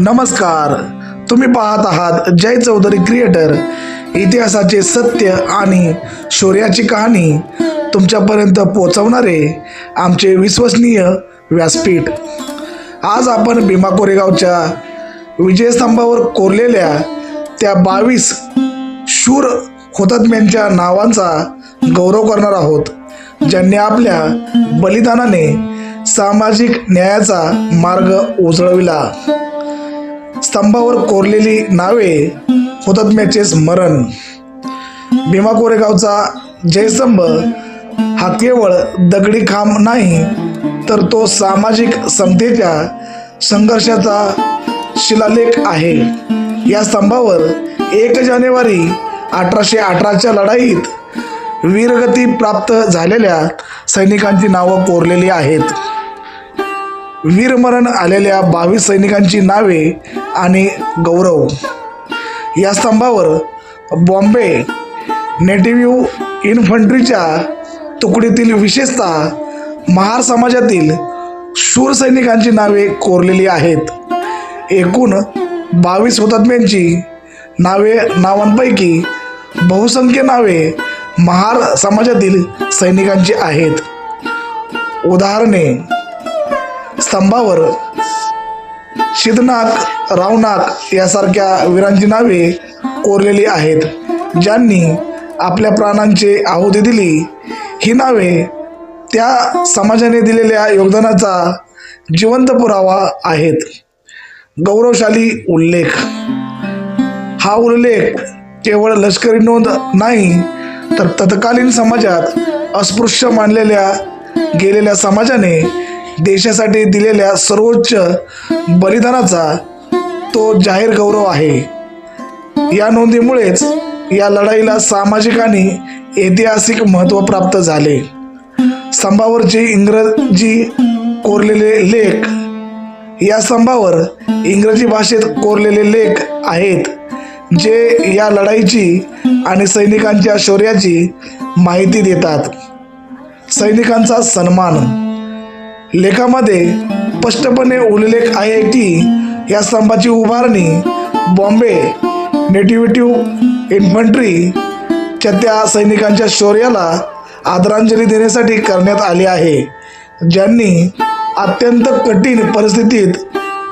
नमस्कार. तुम्ही पाहत आहात जय चौधरी क्रिएटर. इतिहासाचे सत्य आणि शौर्याची कहाणी तुमच्यापर्यंत पोचवणारे आमचे विश्वसनीय व्यासपीठ. आज आपण भीमा कोरेगावच्या विजयस्तंभावर कोरलेल्या त्या बावीस शूर हुतात्म्यांच्या नावांचा गौरव करणार आहोत ज्यांनी आपल्या बलिदानाने सामाजिक न्यायाचा मार्ग उजळविला. स्तंभावर कोरलेली नावे हुतात्म्याचे स्मरण भीमा कोरेगावचा जयस्तंभ हा केवळ दगडी खांब नाही तर तो सामाजिक समतेच्या संघर्षाचा शिलालेख आहे. या स्तंभावर एक जानेवारी अठराशे अठराच्या लढाईत वीरगती प्राप्त झालेल्या सैनिकांची नावं कोरलेली आहेत. वीरमरण आलेल्या बावीस सैनिकांची नावे आणि गौरव. या स्तंभावर बॉम्बे नेटिव्ह इन्फंट्रीच्या तुकडीतील विशेषतः महार समाजातील शूर सैनिकांची नावे कोरलेली आहेत. एकूण बावीस हुतात्म्यांची नावे नावांपैकी बहुसंख्य नावे महार समाजातील सैनिकांची आहेत. उदाहरणे स्तंभावर शिदनाक रावनाक यासारख्या वीरांची नावे कोरलेली आहेत ज्यांनी आपल्या प्राणांचे आहुती दिली. ही नावे त्या समाजाने दिलेल्या योगदानाचा जिवंत पुरावा आहेत. गौरवशाली उल्लेख. हा उल्लेख केवळ लष्करी नोंद नाही तर तत्कालीन समाजात अस्पृश्य मानलेल्या गेलेल्या समाजाने देशासाठी दिलेल्या सर्वोच्च बलिदानाचा तो जाहीर गौरव आहे. या नोंदीमुळेच या लढाईला सामाजिक आणि ऐतिहासिक महत्त्व प्राप्त झाले. स्तंभावरचे इंग्रजी कोरलेले लेख या स्तंभावर इंग्रजी भाषेत कोरलेले लेख आहेत जे या लढाईची आणि सैनिकांच्या शौर्याची माहिती देतात. सैनिकांचा सन्मान लेखामध्ये स्पष्टपणे उल्लेख आहे की या स्तंभाची उभारणी बॉम्बे नेटिव्हिटिव्ह इन्फंट्रीच्या त्या सैनिकांच्या शौर्याला आदरांजली देण्यासाठी करण्यात आली आहे ज्यांनी अत्यंत कठीण परिस्थितीत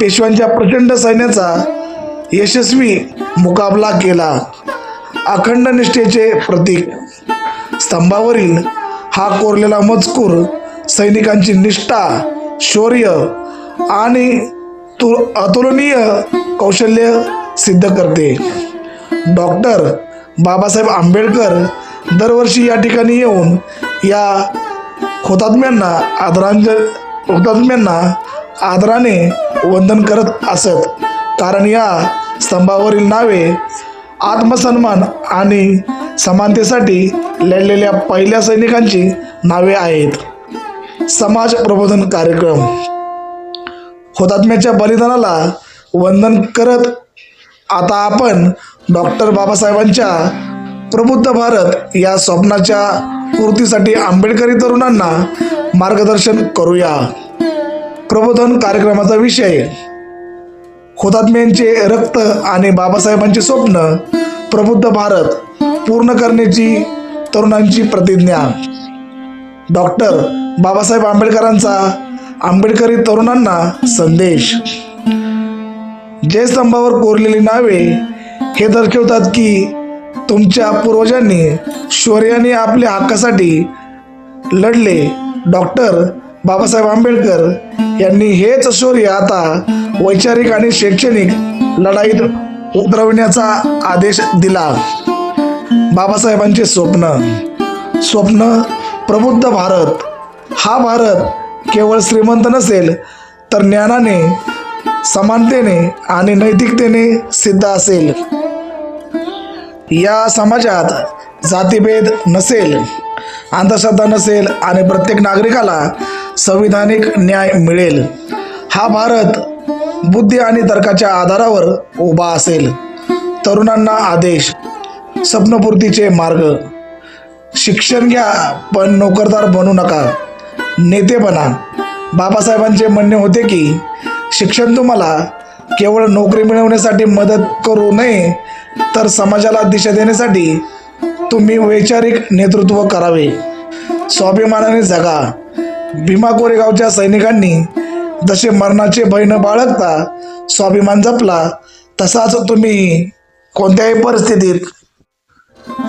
पेशव्यांच्या प्रचंड सैन्याचा यशस्वी मुकाबला केला. अखंड निष्ठेचे प्रतीक. स्तंभावरील हा कोरलेला मजकूर सैनिकांची निष्ठा शौर्य आणि तु अतुलनीय कौशल्य सिद्ध करते. डॉक्टर बाबासाहेब आंबेडकर दरवर्षी या ठिकाणी येऊन या हुतात्म्यांना आदरांज हुतात्म्यांना आदराने वंदन करत असत. कारण या स्तंभावरील नावे आत्मसन्मान आणि समानतेसाठी लढलेल्या पहिल्या सैनिकांची नावे आहेत. समाज प्रबोधन कार्यक्रम. हुतात्म्याच्या बलिदानाला वंदन करत आता आपण डॉक्टर बाबासाहेबांच्या प्रबुद्ध भारत या स्वप्नाच्या पूर्तीसाठी आंबेडकरी तरुणांना मार्गदर्शन करूया. प्रबोधन कार्यक्रमाचा विषय हुतात्म्यांचे रक्त आणि बाबासाहेबांचे स्वप्न प्रबुद्ध भारत पूर्ण करण्याची तरुणांची प्रतिज्ञा. डॉक्टर बाबासाहेब आंबेडकरांचा आंबेडकरी तरुणांना संदेश. जयस्तंभावर कोरलेली नावे हे दर्शवतात की तुमच्या पूर्वजांनी शौर्याने आपल्या हक्कासाठी लढले. डॉक्टर बाबासाहेब आंबेडकर यांनी हेच शौर्य आता वैचारिक आणि शैक्षणिक लढाईत उतरवण्याचा आदेश दिला. बाबासाहेबांचे स्वप्न. स्वप्न प्रबुद्ध भारत हा भारत केवळ श्रीमंत नसेल तर ज्ञानाने समानतेने आणि नैतिकतेने सिद्ध असेल. या समाजात जातीभेद नसेल अंधश्रद्धा नसेल आणि प्रत्येक नागरिकाला संविधानिक न्याय मिळेल. हा भारत बुद्धी आणि तर्काच्या आधारावर उभा असेल. तरुणांना आदेश स्वप्नपूर्तीचे मार्ग. शिक्षण घ्या पण नोकरदार बनू नका. नेते बना बाबासाहेबांचे म्हणणे होते की शिक्षण तुम्हाला केवळ नोकरी मिळवण्यासाठी मदत करू नये तर समाजाला दिशा देण्यासाठी तुम्ही वैचारिक नेतृत्व करावे. स्वाभिमानाने जगा. भीमा कोरेगावच्या सैनिकांनी जसे मरणाचे भय न बाळगता स्वाभिमान जपला तसाच तुम्ही कोणत्याही परिस्थितीत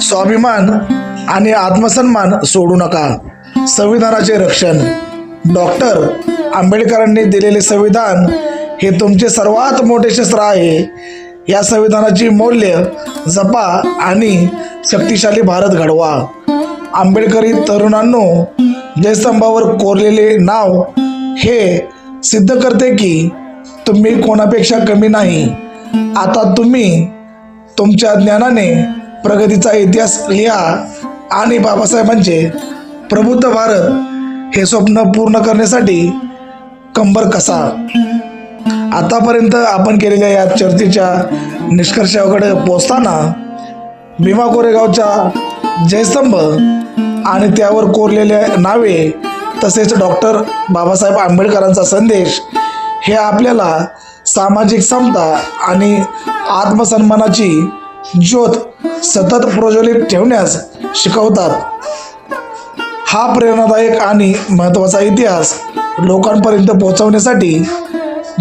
स्वाभिमान आणि आत्मसन्मान सोडू नका. संविधानाचे रक्षण. डॉक्टर आंबेडकरांनी दिलेले संविधान हे तुमचे सर्वात मोठे शस्त्र आहे. या संविधानाची मौल्य जपा आणि शक्तिशाली भारत घडवा. आंबेडकरी तरुणांनो जयस्तंभावर कोरलेले नाव हे सिद्ध करते की तुम्ही कोणापेक्षा कमी नाही. आता तुम्ही तुमच्या ज्ञानाने प्रगतीचा इतिहास लिहा. आणि बाबासाहेबांचे प्रबुद्ध भारत हे स्वप्न पूर्ण करण्यासाठी कंबर कसा? आतापर्यंत आपण केलेल्या या चर्चेच्या निष्कर्षाकडे पोचताना भीमा कोरेगावचा जयस्तंभ आणि त्यावर कोरलेल्या नावे तसेच डॉक्टर बाबासाहेब आंबेडकरांचा संदेश हे आपल्याला सामाजिक समता आणि आत्मसन्मानाची ज्योत सतत प्रज्वलित ठेवण्यास शिकवतात. हा प्रेरणादायक आणि महत्त्वाचा इतिहास लोकांपर्यंत पोहोचवण्यासाठी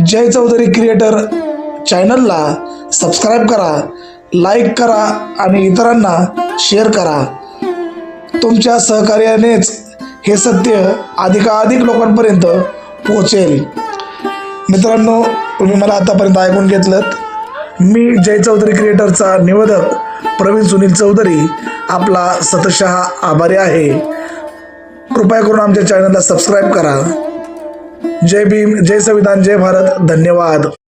जय चौधरी क्रिएटर चॅनलला सबस्क्राईब करा लाईक करा आणि इतरांना शेअर करा. तुमच्या सहकार्यानेच हे सत्य अधिकाधिक लोकांपर्यंत पोहोचेल. मित्रांनो तुम्ही मला आतापर्यंत ऐकून घेतलं मी जय चौधरी क्रिएटरचा निवेदक प्रवीण सुनील चौधरी आपला सतशः आभारी आहे. कृपया करून आमच्या चॅनलला सबस्क्राईब करा. जय भीम जय संविधान जय भारत. धन्यवाद.